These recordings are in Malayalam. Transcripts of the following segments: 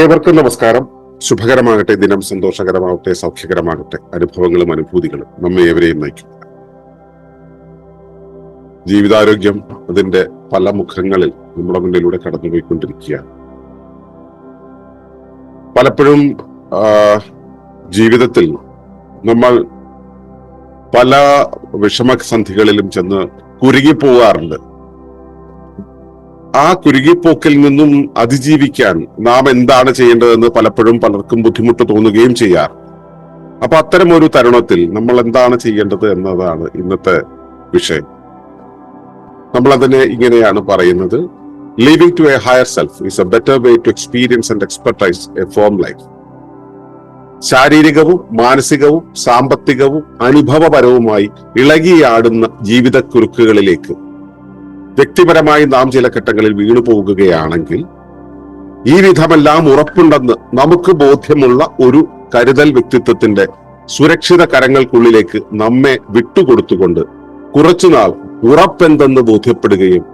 ഏവർക്കും നമസ്കാരം. ശുഭകരമാകട്ടെ ദിനം സന്തോഷകരമാകട്ടെ സൗഖ്യകരമാകട്ടെ അനുഭവങ്ങളും അനുഭൂതികളും നമ്മെ ഏവരെയും നയിക്കും. ജീവിതാരോഗ്യം അതിന്റെ പല മുഖങ്ങളിൽ നമ്മുടെ മുന്നിലൂടെ കടന്നുപോയിക്കൊണ്ടിരിക്കുകയാണ്. പലപ്പോഴും ജീവിതത്തിൽ നമ്മൾ പല വിഷമസന്ധികളിലും ചെന്ന് കുരുങ്ങിപ്പോകാറുണ്ട് ആ കുരുകിപ്പോക്കിൽ നിന്നും അതിജീവിക്കാൻ നാം എന്താണ് ചെയ്യേണ്ടതെന്ന് പലപ്പോഴും പലർക്കും ബുദ്ധിമുട്ട് തോന്നുകയും ചെയ്യാറ് അപ്പൊ അത്തരം ഒരു തരുണത്തിൽ നമ്മൾ എന്താണ് ചെയ്യേണ്ടത് എന്നതാണ് ഇന്നത്തെ വിഷയം. നമ്മൾ അതിനെ ഇങ്ങനെയാണ് പറയുന്നത്. Living to a higher self is a better way to experience and expertise a form life ശാരീരികവും മാനസികവും സാമ്പത്തികവും അനുഭവപരവുമായി ഇളകിയാടുന്ന ജീവിതക്കുരുക്കുകളിലേക്ക് വ്യക്തിപരമായി നാം ചില ഘട്ടങ്ങളിൽ വീണു പോകുകയാണെങ്കിൽ ഈ വിധമെല്ലാം ഉറപ്പുണ്ടെന്ന് നമുക്ക് ബോധ്യമുള്ള ഒരു കരുതൽ വ്യക്തിത്വത്തിന്റെ സുരക്ഷിത കരങ്ങൾക്കുള്ളിലേക്ക് നമ്മെ വിട്ടുകൊടുത്തുകൊണ്ട് കുറച്ചുനാൾ ഉറപ്പെന്തെന്ന് ബോധ്യപ്പെടുകയും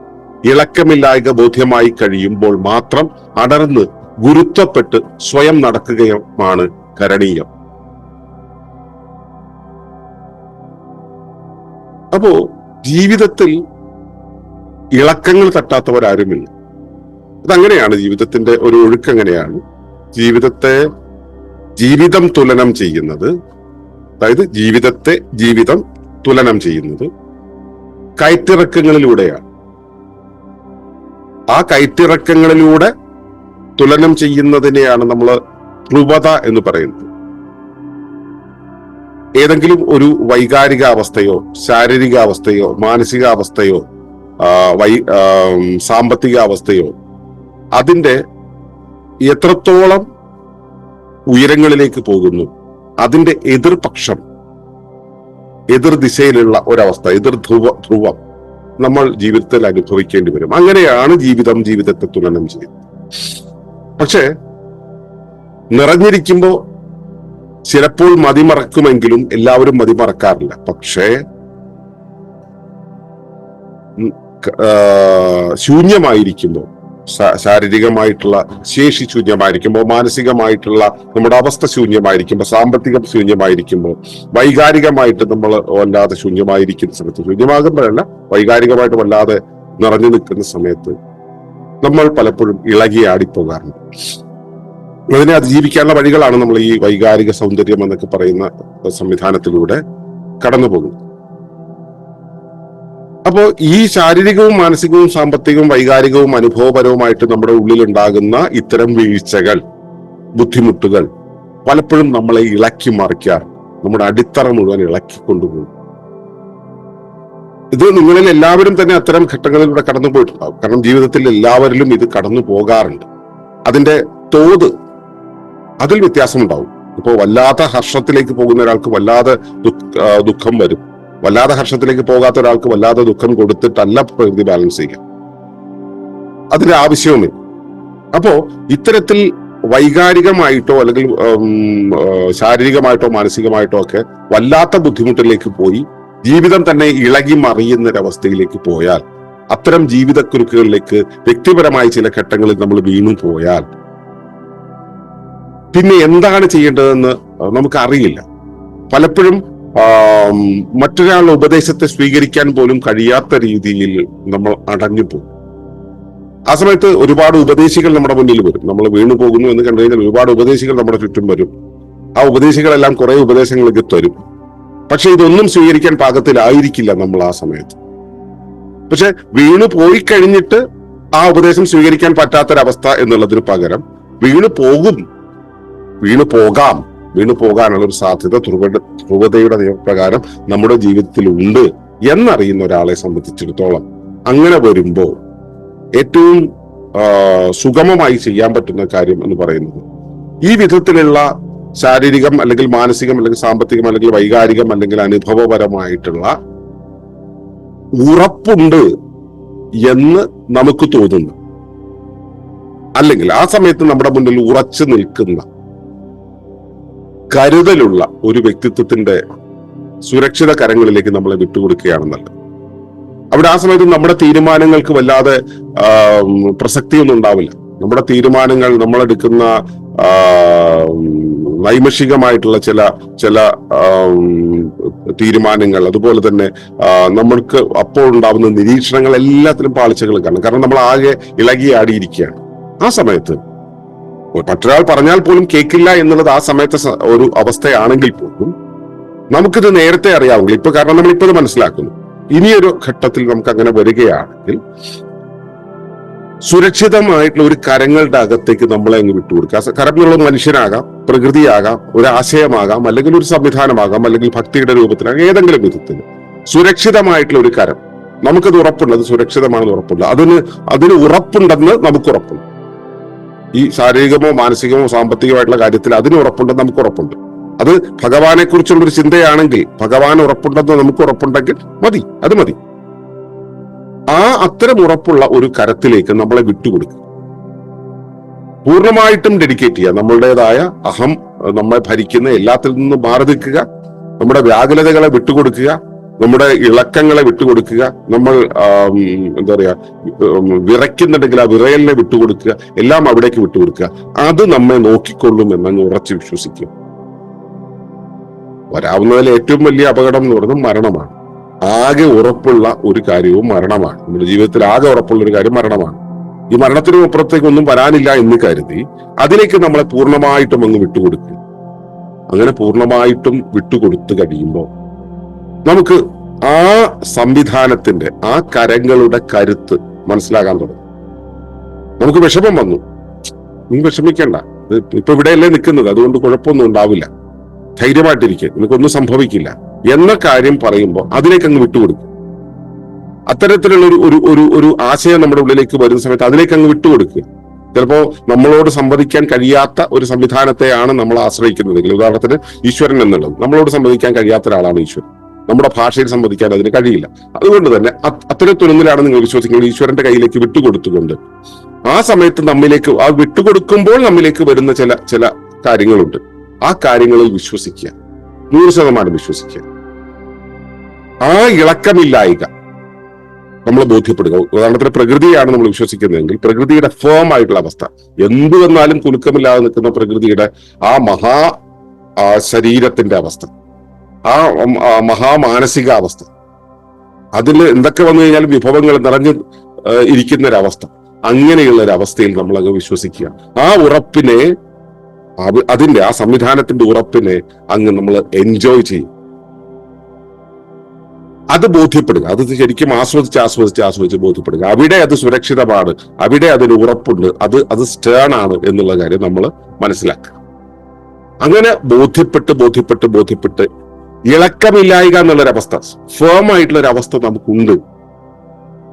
ഇളക്കമില്ലായ്ക ബോധ്യമായി കഴിയുമ്പോൾ മാത്രം അടർന്ന് ഗുരുത്വപ്പെട്ട് സ്വയം നടക്കുകയുമാണ് കരണീയം. അപ്പോ ജീവിതത്തിൽ ഇളക്കങ്ങൾ തട്ടാത്തവരാരുമില്ല. അതങ്ങനെയാണ് ജീവിതത്തിന്റെ ഒരു ഒഴുക്ക് അങ്ങനെയാണ് ജീവിതത്തെ ജീവിതം തുലനം ചെയ്യുന്നത്. അതായത് ജീവിതത്തെ ജീവിതം തുലനം ചെയ്യുന്നത് കയറ്റിറക്കങ്ങളിലൂടെയാണ്. ആ കയറ്റിറക്കങ്ങളിലൂടെ തുലനം ചെയ്യുന്നതിനെയാണ് നമ്മൾ ധ്രുവത എന്ന് പറയുന്നത്. ഏതെങ്കിലും ഒരു വൈകാരിക അവസ്ഥയോ ശാരീരിക അവസ്ഥയോ മാനസിക അവസ്ഥയോ ആ, വൈ സാമ്പത്തിക അവസ്ഥയോ അതിന്റെ എത്രത്തോളം ഉയരങ്ങളിലേക്ക് പോകുന്നു അതിന്റെ എതിർപക്ഷം എതിർ ദിശയിലുള്ള ഒരവസ്ഥ എതിർ ധ്രുവ ധ്രുവം നമ്മൾ ജീവിതത്തിൽ അനുഭവിക്കേണ്ടി വരും. അങ്ങനെയാണ് ജീവിതം ജീവിതത്തെ തുലനം ചെയ്യുന്നത്. പക്ഷേ നിറഞ്ഞിരിക്കുമ്പോ ചിലപ്പോൾ മതിമറക്കുമെങ്കിലും എല്ലാവരും മതിമറക്കാറില്ല. പക്ഷേ ശൂന്യമായിരിക്കുമ്പോൾ ശാരീരികമായിട്ടുള്ള ശേഷി ശൂന്യമായിരിക്കുമ്പോൾ മാനസികമായിട്ടുള്ള നമ്മുടെ അവസ്ഥ ശൂന്യമായിരിക്കുമ്പോൾ സാമ്പത്തികം ശൂന്യമായിരിക്കുമ്പോൾ വൈകാരികമായിട്ട് നമ്മൾ വല്ലാതെ ശൂന്യമായിരിക്കുന്ന സമയത്ത് ശൂന്യമാകുമ്പോഴല്ല വൈകാരികമായിട്ട് വല്ലാതെ നിറഞ്ഞു നിൽക്കുന്ന സമയത്ത് നമ്മൾ പലപ്പോഴും ഇളകി ഇളകിയാടിപ്പോകാറുണ്ട് അതിനെ അതിജീവിക്കാനുള്ള വഴികളാണ് നമ്മൾ ഈ വൈകാരിക സൗന്ദര്യം എന്നൊക്കെ പറയുന്ന സംവിധാനത്തിലൂടെ കടന്നു പോകുന്നത് അപ്പോ ഈ ശാരീരികവും മാനസികവും സാമ്പത്തികവും വൈകാരികവും അനുഭവപരവുമായിട്ട് നമ്മുടെ ഉള്ളിൽ ഉണ്ടാകുന്ന ഇത്തരം വീഴ്ചകൾ ബുദ്ധിമുട്ടുകൾ പലപ്പോഴും നമ്മളെ ഇളക്കി മറിക്കാറ് നമ്മുടെ അടിത്തറ മുഴുവൻ ഇളക്കി കൊണ്ടുപോകും. ഇത് നിങ്ങളിൽ എല്ലാവരും തന്നെ അത്തരം ഘട്ടങ്ങളിലൂടെ കടന്നു പോയിട്ടുണ്ടാവും കാരണം ജീവിതത്തിൽ എല്ലാവരിലും ഇത് കടന്നു പോകാറുണ്ട്. അതിന്റെ തോത് അതിൽ വ്യത്യാസമുണ്ടാവും ഇപ്പോ വല്ലാത്ത ഹർഷത്തിലേക്ക് പോകുന്ന ഒരാൾക്ക് വല്ലാതെ ദുഃഖം വരും. വല്ലാതെ ഹർഷത്തിലേക്ക് പോകാത്ത ഒരാൾക്ക് വല്ലാതെ ദുഃഖം കൊടുത്തിട്ടല്ല പ്രകൃതി ബാലൻസ് ചെയ്യുക. അതിന്റെ ആവശ്യവുമില്ല. അപ്പോ ഇത്തരത്തിൽ വൈകാരികമായിട്ടോ അല്ലെങ്കിൽ ശാരീരികമായിട്ടോ മാനസികമായിട്ടോ ഒക്കെ വല്ലാത്ത ബുദ്ധിമുട്ടിലേക്ക് പോയി ജീവിതം തന്നെ ഇളകി മറിയുന്ന ഒരവസ്ഥയിലേക്ക് പോയാൽ അത്തരം ജീവിതക്കുരുക്കുകളിലേക്ക് വ്യക്തിപരമായ ചില ഘട്ടങ്ങളിൽ നമ്മൾ വീണു പോയാൽ പിന്നെ എന്താണ് ചെയ്യേണ്ടതെന്ന് നമുക്ക് അറിയില്ല പലപ്പോഴും മറ്റൊരാളുടെ ഉപദേശത്തെ സ്വീകരിക്കാൻ പോലും കഴിയാത്ത രീതിയിൽ നമ്മൾ അടഞ്ഞു പോകും ആ സമയത്ത് ഒരുപാട് ഉപദേശികൾ നമ്മുടെ മുന്നിൽ വരും. നമ്മൾ വീണു പോകുന്നു എന്ന് കണ്ടു കഴിഞ്ഞാൽ ഒരുപാട് ഉപദേശികൾ നമ്മുടെ ചുറ്റും വരും. ആ ഉപദേശികളെല്ലാം കുറെ ഉപദേശങ്ങൾക്ക് തരും. പക്ഷെ ഇതൊന്നും സ്വീകരിക്കാൻ പാകത്തിലായിരിക്കില്ല നമ്മൾ ആ സമയത്ത്. പക്ഷെ വീണു പോയി കഴിഞ്ഞിട്ട് ആ ഉപദേശം സ്വീകരിക്കാൻ പറ്റാത്തൊരവസ്ഥ എന്നുള്ളതിന് പകരം വീണു പോകും. വീണു പോകാം. വീണു പോകാനുള്ള ഒരു സാധ്യത ധ്രുവ ധ്രുവതയുടെ നിയമപ്രകാരം നമ്മുടെ ജീവിതത്തിൽ ഉണ്ട് എന്നറിയുന്ന ഒരാളെ സംബന്ധിച്ചിടത്തോളം അങ്ങനെ വരുമ്പോൾ ഏറ്റവും സുഗമമായി ചെയ്യാൻ പറ്റുന്ന കാര്യം എന്ന് പറയുന്നത് ഈ വിധത്തിലുള്ള ശാരീരികം അല്ലെങ്കിൽ മാനസികം അല്ലെങ്കിൽ സാമ്പത്തികം അല്ലെങ്കിൽ വൈകാരികം അല്ലെങ്കിൽ അനുഭവപരമായിട്ടുള്ള ഉറപ്പുണ്ട് എന്ന് നമുക്ക് തോന്നുന്നു. അല്ലെങ്കിൽ ആ സമയത്ത് നമ്മുടെ മുന്നിൽ ഉറച്ചു നിൽക്കുന്ന കരുതലുള്ള ഒരു വ്യക്തിത്വത്തിന്റെ സുരക്ഷിത കരങ്ങളിലേക്ക് നമ്മളെ വിട്ടുകൊടുക്കുകയാണ് നല്ലത്. അവിടെ ആ സമയത്ത് നമ്മുടെ തീരുമാനങ്ങൾക്ക് വല്ലാതെ പ്രസക്തിയൊന്നും ഉണ്ടാവില്ല. നമ്മുടെ തീരുമാനങ്ങൾ നമ്മളെടുക്കുന്ന നൈമഷികമായിട്ടുള്ള ചില ചില തീരുമാനങ്ങൾ അതുപോലെ തന്നെ നമ്മൾക്ക് അപ്പോൾ ഉണ്ടാവുന്ന നിരീക്ഷണങ്ങൾ എല്ലാത്തിലും പാളിച്ചകൾ കാണും കാരണം നമ്മൾ ആകെ ഇളകിയാടിയിരിക്കുകയാണ്. ആ സമയത്ത് മറ്റൊരാൾ പറഞ്ഞാൽ പോലും കേൾക്കില്ല എന്നുള്ളത് ആ സമയത്തെ ഒരു അവസ്ഥയാണെങ്കിൽ പോലും നമുക്കിത് നേരത്തെ അറിയാവുള്ളൂ. ഇപ്പൊ കാരണം നമ്മൾ ഇപ്പൊ ഇത് മനസ്സിലാക്കുന്നു. ഇനിയൊരു ഘട്ടത്തിൽ നമുക്ക് അങ്ങനെ വരികയാണെങ്കിൽ സുരക്ഷിതമായിട്ടുള്ള ഒരു കരങ്ങളുടെ അകത്തേക്ക് നമ്മളെ അങ്ങ് വിട്ടുകൊടുക്കുക. കൊടുക്കുക കരം എന്നുള്ള മനുഷ്യനാകാം പ്രകൃതിയാകാം ഒരു ആശയമാകാം അല്ലെങ്കിൽ ഒരു സംവിധാനമാകാം അല്ലെങ്കിൽ ഭക്തിയുടെ രൂപത്തിലാകാം ഏതെങ്കിലും വിധത്തിൽ സുരക്ഷിതമായിട്ടുള്ള ഒരു കരം. നമുക്കത് ഉറപ്പുണ്ട് അത് സുരക്ഷിതമാണെന്ന് ഉറപ്പുണ്ട്. അതിന് അതിന് ഉറപ്പുണ്ടെന്ന് നമുക്ക് ഉറപ്പുണ്ട്. ഈ ശാരീരികമോ മാനസികമോ സാമ്പത്തികമായിട്ടുള്ള കാര്യത്തിൽ അതിന് ഉറപ്പുണ്ടെന്ന് നമുക്ക് ഉറപ്പുണ്ട്. അത് ഭഗവാനെ കുറിച്ചുള്ള ഒരു ചിന്തയാണെങ്കിൽ ഭഗവാൻ ഉറപ്പുണ്ടെന്ന് നമുക്ക് ഉറപ്പുണ്ടെങ്കിൽ മതി അത് മതി. ആ അത്തരം ഉറപ്പുള്ള ഒരു കരത്തിലേക്ക് നമ്മളെ വിട്ടുകൊടുക്കുക. പൂർണമായിട്ടും ഡെഡിക്കേറ്റ് ചെയ്യുക. നമ്മളുടേതായ അഹം നമ്മളെ ഭരിക്കുന്ന എല്ലാത്തിൽ നിന്നും മാറി നിൽക്കുക. നമ്മുടെ വ്യാകുലതകളെ വിട്ടുകൊടുക്കുക. നമ്മുടെ ഇളക്കങ്ങളെ വിട്ടുകൊടുക്കുക നമ്മൾ എന്താ പറയാ വിറയ്ക്കുന്നുണ്ടെങ്കിൽ ആ വിറയലിനെ വിട്ടുകൊടുക്കുക എല്ലാം അവിടേക്ക് വിട്ടുകൊടുക്കുക. അത് നമ്മെ നോക്കിക്കൊള്ളും എന്നങ്ങ് ഉറച്ചു വിശ്വസിക്കും. വരാവുന്നതിൽ ഏറ്റവും വലിയ അപകടം എന്ന് പറയുന്നത് മരണമാണ്. ആകെ ഉറപ്പുള്ള ഒരു കാര്യവും മരണമാണ്. നമ്മുടെ ജീവിതത്തിൽ ആകെ ഉറപ്പുള്ള ഒരു കാര്യം മരണമാണ്. ഈ മരണത്തിനും അപ്പുറത്തേക്ക് ഒന്നും വരാനില്ല എന്ന് കരുതി അതിലേക്ക് നമ്മളെ പൂർണമായിട്ടും അങ്ങ് വിട്ടുകൊടുക്കുക. അങ്ങനെ പൂർണമായിട്ടും വിട്ടുകൊടുത്തു കഴിയുമ്പോൾ നമുക്ക് ആ സംവിധാനത്തിന്റെ ആ കരങ്ങളുടെ കരുത്ത് മനസ്സിലാകാൻ തുടങ്ങും. നമുക്ക് വിഷമം വന്നു. നീ വിഷമിക്കണ്ട. ഇപ്പൊ ഇവിടെയല്ലേ നിൽക്കുന്നത്. അതുകൊണ്ട് കുഴപ്പമൊന്നും ഉണ്ടാവില്ല. ധൈര്യമായിട്ടിരിക്കുക നിനക്കൊന്നും സംഭവിക്കില്ല. എന്ന കാര്യം പറയുമ്പോൾ അതിലേക്ക് അങ്ങ് വിട്ടുകൊടുക്കും. അത്തരത്തിലുള്ള ഒരു ഒരു ഒരു ഒരു ആശയം നമ്മുടെ ഉള്ളിലേക്ക് വരുന്ന സമയത്ത് അതിലേക്ക് അങ്ങ് വിട്ടുകൊടുക്കുക. ചിലപ്പോ നമ്മളോട് സംവദിക്കാൻ കഴിയാത്ത ഒരു സംവിധാനത്തെയാണ് നമ്മൾ ആശ്രയിക്കുന്നതെങ്കിൽ ഉദാഹരണത്തിന് ഈശ്വരൻ എന്നുള്ളത്. നമ്മളോട് സംവദിക്കാൻ കഴിയാത്ത ഒരാളാണ് ഈശ്വരൻ. നമ്മുടെ ഭാഷയിൽ സംവദിക്കാൻ അതിന് കഴിയില്ല. അതുകൊണ്ട് തന്നെ അത് അത്തരത്തിലൊന്നിലാണ് നിങ്ങൾ വിശ്വസിക്കുന്നത് ഈശ്വരന്റെ കയ്യിലേക്ക് വിട്ടുകൊടുത്തുകൊണ്ട്. ആ സമയത്ത് നമ്മിലേക്ക് ആ വിട്ടുകൊടുക്കുമ്പോൾ നമ്മിലേക്ക് വരുന്ന ചില ചില കാര്യങ്ങളുണ്ട്. ആ കാര്യങ്ങളിൽ വിശ്വസിക്കുക. നൂറ് ശതമാനം വിശ്വസിക്കുക. ആ ഇളക്കമില്ലായിക നമ്മൾ ബോധ്യപ്പെടുക. ഉദാഹരണത്തിന് പ്രകൃതിയാണ് നമ്മൾ വിശ്വസിക്കുന്നതെങ്കിൽ പ്രകൃതിയുടെ ഫേം ആയിട്ടുള്ള അവസ്ഥ. എന്തു വന്നാലും കുലുക്കമില്ലാതെ നിൽക്കുന്ന പ്രകൃതിയുടെ ആ മഹാ ശരീരത്തിന്റെ അവസ്ഥ. ആ മഹാമാനസികാവസ്ഥ. അതിൽ എന്തൊക്കെ വന്നു കഴിഞ്ഞാൽ വിഭവങ്ങൾ നിറഞ്ഞു ഇരിക്കുന്ന ഒരവസ്ഥ അങ്ങനെയുള്ള ഒരു അവസ്ഥയിൽ നമ്മൾ അങ്ങ് വിശ്വസിക്കുക. ആ ഉറപ്പിനെ അതിന്റെ ആ സംവിധാനത്തിന്റെ ഉറപ്പിനെ അങ്ങ് നമ്മൾ എൻജോയ് ചെയ്യും. അത് ബോധ്യപ്പെടുക. അത് ശരിക്കും ആസ്വദിച്ച് ആസ്വദിച്ച് ആസ്വദിച്ച് ബോധ്യപ്പെടുക. അവിടെ അത് സുരക്ഷിതമാണ്. അവിടെ അതിന് ഉറപ്പുണ്ട്. അത് അത് സ്റ്റേൺ ആണ് എന്നുള്ള കാര്യം നമ്മൾ മനസ്സിലാക്കുക. അങ്ങനെ ബോധ്യപ്പെട്ട് ബോധ്യപ്പെട്ട് ബോധ്യപ്പെട്ട് ഇളക്കമില്ലായിക എന്നുള്ളൊരവസ്ഥ ഫേം ആയിട്ടുള്ള ഒരു അവസ്ഥ നമുക്കുണ്ട്.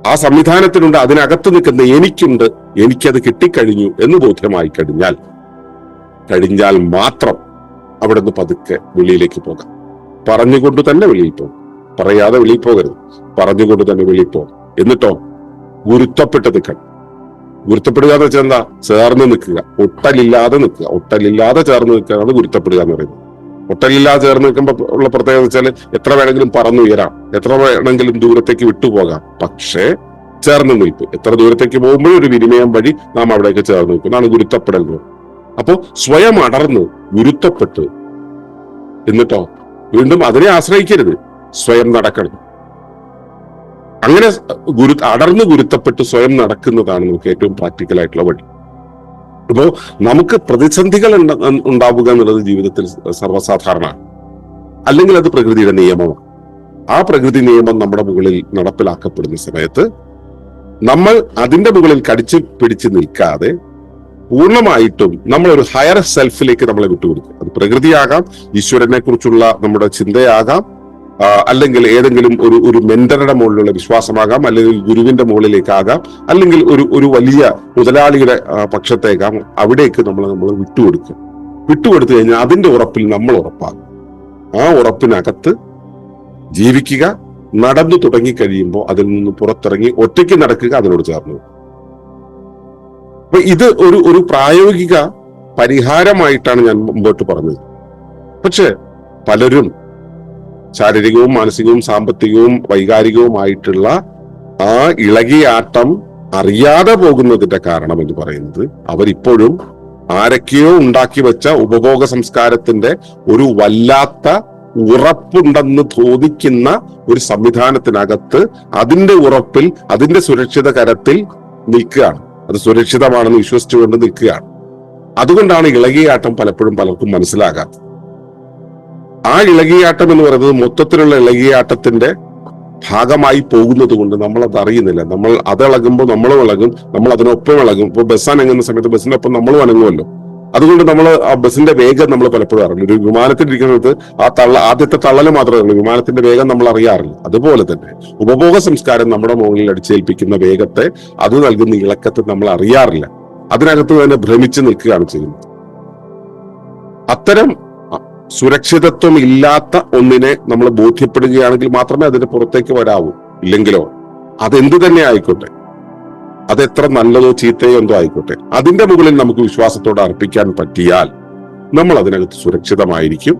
ആ സംവിധാനത്തിനുണ്ട് അതിനകത്ത് നിൽക്കുന്ന എനിക്കുണ്ട് എനിക്കത് കിട്ടിക്കഴിഞ്ഞു എന്ന് ബോധ്യമായി കഴിഞ്ഞാൽ കഴിഞ്ഞാൽ മാത്രം അവിടെ നിന്ന് പതുക്കെ വെളിയിലേക്ക് പോകാം. പറഞ്ഞുകൊണ്ട് തന്നെ വെളിയിൽ പോകും. പറയാതെ വെളിയിൽ പോകരുത്. പറഞ്ഞുകൊണ്ട് തന്നെ വെളിയിൽ പോകും. എന്നിട്ടോ ഗുരുത്വപ്പെട്ട് നിൽക്കണം. ഗുരുത്തപ്പെടുക എന്ന് വെച്ചാൽ എന്താ? ചേർന്ന് നിൽക്കുക. ഒട്ടലില്ലാതെ നിൽക്കുക. ഒട്ടലില്ലാതെ ചേർന്ന് നിൽക്കുകയാണ് ഗുരുത്തപ്പെടുക എന്ന് പറയുന്നത്. ഒട്ടലില്ലാതെ ചേർന്ന് നിൽക്കുമ്പോൾ ഉള്ള പ്രത്യേകത വെച്ചാൽ എത്ര വേണമെങ്കിലും പറന്നുയരാം എത്ര വേണമെങ്കിലും ദൂരത്തേക്ക് വിട്ടുപോകാം പക്ഷേ ചേർന്ന് നിൽപ്പ്. എത്ര ദൂരത്തേക്ക് പോകുമ്പോഴും ഒരു വിനിമയം വഴി നാം അവിടേക്ക് ചേർന്ന് നിൽക്കും. അതാണ് ഗുരുത്തപ്പെടൽ അപ്പോൾ അപ്പോ സ്വയം അടർന്ന് ഗുരുത്തപ്പെട്ട് എന്നിട്ടോ വീണ്ടും അതിനെ ആശ്രയിക്കരുത്. സ്വയം നടക്കണം. അങ്ങനെ ഗുരു അടർന്ന് ഗുരുത്തപ്പെട്ട് സ്വയം നടക്കുന്നതാണ് നമുക്ക് ഏറ്റവും പ്രാക്ടിക്കൽ ആയിട്ടുള്ള വഴി. അപ്പോ നമുക്ക് പ്രതിസന്ധികൾ ഉണ്ട- ഉണ്ടാവുക എന്നുള്ളത് ജീവിതത്തിൽ സർവസാധാരണമാണ് അല്ലെങ്കിൽ അത് പ്രകൃതിയുടെ നിയമമാണ്. ആ പ്രകൃതി നിയമം നമ്മുടെ മുകളിൽ നടപ്പിലാക്കപ്പെടുന്ന സമയത്ത് നമ്മൾ അതിന്റെ മുകളിൽ കടിച്ചു പിടിച്ച് നിൽക്കാതെ പൂർണമായിട്ടും നമ്മൾ ഒരു ഹയർ സെൽഫിലേക്ക് നമ്മളെ വിട്ടുകൊടുക്കും. അത് പ്രകൃതിയാകാം ഈശ്വരനെ കുറിച്ചുള്ള നമ്മുടെ ചിന്തയാകാം അല്ലെങ്കിൽ ഏതെങ്കിലും ഒരു ഒരു മെന്ററുടെ മുകളിലുള്ള വിശ്വാസമാകാം അല്ലെങ്കിൽ ഗുരുവിന്റെ മുകളിലേക്കാകാം അല്ലെങ്കിൽ ഒരു ഒരു വലിയ മുതലാളിയുടെ പക്ഷത്തേക്കാം അവിടേക്ക് നമ്മൾ നമ്മൾ വിട്ടുകൊടുക്കുക. വിട്ടുകൊടുത്തു കഴിഞ്ഞാൽ അതിന്റെ ഉറപ്പിൽ നമ്മൾ ഉറപ്പാകും. ആ ഉറപ്പിനകത്ത് ജീവിക്കുക നടന്നു തുടങ്ങി കഴിയുമ്പോൾ അതിൽ നിന്ന് പുറത്തിറങ്ങി ഒറ്റയ്ക്ക് നടക്കുക അതിനോട് ചേർന്നു അപ്പൊ ഇത് ഒരു ഒരു പ്രായോഗിക പരിഹാരമായിട്ടാണ് ഞാൻ മുമ്പോട്ട് പറഞ്ഞത്. പക്ഷെ പലരും ശാരീരികവും മാനസികവും സാമ്പത്തികവും വൈകാരികവുമായിട്ടുള്ള ആ ഇളകിയാട്ടം അറിയാതെ പോകുന്നതിന്റെ കാരണം എന്ന് പറയുന്നത് അവരിപ്പോഴും ആരൊക്കെയോ ഉണ്ടാക്കി വെച്ച ഉപഭോഗ സംസ്കാരത്തിന്റെ ഒരു വല്ലാത്ത ഉറപ്പുണ്ടെന്ന് തോന്നിക്കുന്ന ഒരു സംവിധാനത്തിനകത്ത് അതിന്റെ ഉറപ്പിൽ അതിന്റെ സുരക്ഷിത കരത്തിൽ നിൽക്കുകയാണ്. അത് സുരക്ഷിതമാണെന്ന് വിശ്വസിച്ചുകൊണ്ട് നിൽക്കുകയാണ്. അതുകൊണ്ടാണ് ഇളകിയാട്ടം പലപ്പോഴും പലർക്കും മനസ്സിലാകാത്തത്. ആ ഇളകിയാട്ടം എന്ന് പറയുന്നത് മൊത്തത്തിലുള്ള ഇളകിയാട്ടത്തിന്റെ ഭാഗമായി പോകുന്നത് കൊണ്ട് നമ്മൾ അത് അറിയുന്നില്ല. നമ്മൾ അത് ഇളകുമ്പോൾ നമ്മളും ഇളകും നമ്മൾ അതിനൊപ്പം ഇളകും. ഇപ്പൊ ബസ് അനങ്ങുന്ന സമയത്ത് ബസ്സിനൊപ്പം നമ്മളും അനങ്ങുമല്ലോ. അതുകൊണ്ട് നമ്മൾ ആ ബസ്സിന്റെ വേഗം നമ്മൾ പലപ്പോഴും അറിയില്ല. ഒരു വിമാനത്തിൽ ഇരിക്കുന്നത് ആ തള്ള ആദ്യത്തെ തള്ളൽ മാത്രമേ ഉള്ളൂ വിമാനത്തിന്റെ വേഗം നമ്മൾ അറിയാറില്ല. അതുപോലെ തന്നെ ഉപഭോഗ സംസ്കാരം നമ്മുടെ മുകളിൽ അടിച്ചേൽപ്പിക്കുന്ന വേഗത്തെ അത് നൽകുന്ന ഇളക്കത്തെ നമ്മൾ അറിയാറില്ല. അതിനകത്ത് തന്നെ ഭ്രമിച്ചു നിൽക്കുകയാണ് ചെയ്യുന്നത്. അത്തരം സുരക്ഷിതത്വം ഇല്ലാത്ത ഒന്നിനെ നമ്മൾ ബോധ്യപ്പെടുകയാണെങ്കിൽ മാത്രമേ അതിന് പുറത്തേക്ക് വരാവൂ. ഇല്ലെങ്കിലോ? അതെന്ത് തന്നെ ആയിക്കോട്ടെ. അത് എത്ര നല്ലതോ ചീത്തയോ എന്തോ ആയിക്കോട്ടെ. അതിന്റെ മുകളിൽ നമുക്ക് വിശ്വാസത്തോടെ അർപ്പിക്കാൻ പറ്റിയാൽ നമ്മൾ അതിനകത്ത് സുരക്ഷിതമായിരിക്കും.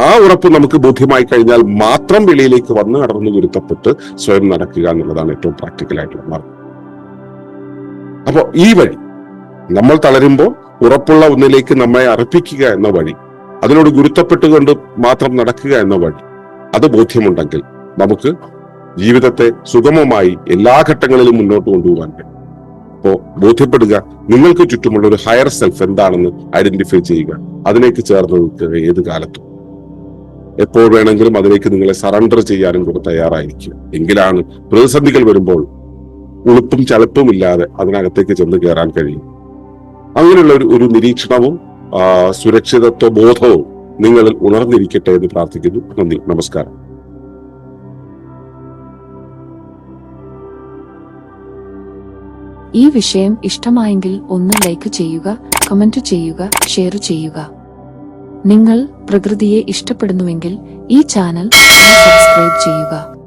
ആ ഉറപ്പ് നമുക്ക് ബോധ്യമായി കഴിഞ്ഞാൽ മാത്രം വെളിയിലേക്ക് വന്ന് അടർന്നു ഗുരുത്തപ്പെട്ട് സ്വയം നടക്കുക എന്നുള്ളതാണ് ഏറ്റവും പ്രാക്ടിക്കൽ ആയിട്ടുള്ള മാർഗം. അപ്പോ ഈ വഴി നമ്മൾ തളരുമ്പോൾ ഉറപ്പുള്ള ഒന്നിലേക്ക് നമ്മെ അർപ്പിക്കുക എന്ന വഴി അതിനോട് ഗുരുത്തപ്പെട്ടുകൊണ്ട് മാത്രം നടക്കുക എന്ന വഴി അത് ബോധ്യമുണ്ടെങ്കിൽ നമുക്ക് ജീവിതത്തെ സുഗമമായി എല്ലാ ഘട്ടങ്ങളിലും മുന്നോട്ട് കൊണ്ടുപോകാൻ കഴിയും. അപ്പോ ബോധ്യപ്പെടുക നിങ്ങൾക്ക് ചുറ്റുമുള്ള ഒരു ഹയർ സെൽഫ് എന്താണെന്ന് ഐഡന്റിഫൈ ചെയ്യുക. അതിലേക്ക് ചേർന്ന് നിൽക്കുക ഏത് കാലത്തും. എപ്പോൾ വേണമെങ്കിലും അതിലേക്ക് നിങ്ങളെ സറണ്ടർ ചെയ്യാനും കൂടെ തയ്യാറായിരിക്കുക. എങ്കിലാണ് പ്രതിസന്ധികൾ വരുമ്പോൾ ഉളുപ്പും ചലപ്പും ഇല്ലാതെ അതിനകത്തേക്ക് ചെന്ന് കയറാൻ കഴിയും. അങ്ങനെയുള്ള ഒരു നിരീക്ഷണവും സുരക്ഷിതത്വ ബോധവും നിങ്ങളിൽ ഉണർന്നിരിക്കട്ടെ എന്ന് പ്രാർത്ഥിക്കുന്നു. നന്ദി. നമസ്കാരം. ഈ വിഷയം ഇഷ്ടമായെങ്കിൽ ഒന്ന് ലൈക്ക് ചെയ്യുക കമന്റ് ചെയ്യുക ഷെയർ ചെയ്യുക. നിങ്ങൾ പ്രകൃതിയെ ഇഷ്ടപ്പെടുന്നുവെങ്കിൽ ഈ ചാനൽ സബ്സ്ക്രൈബ് ചെയ്യുക.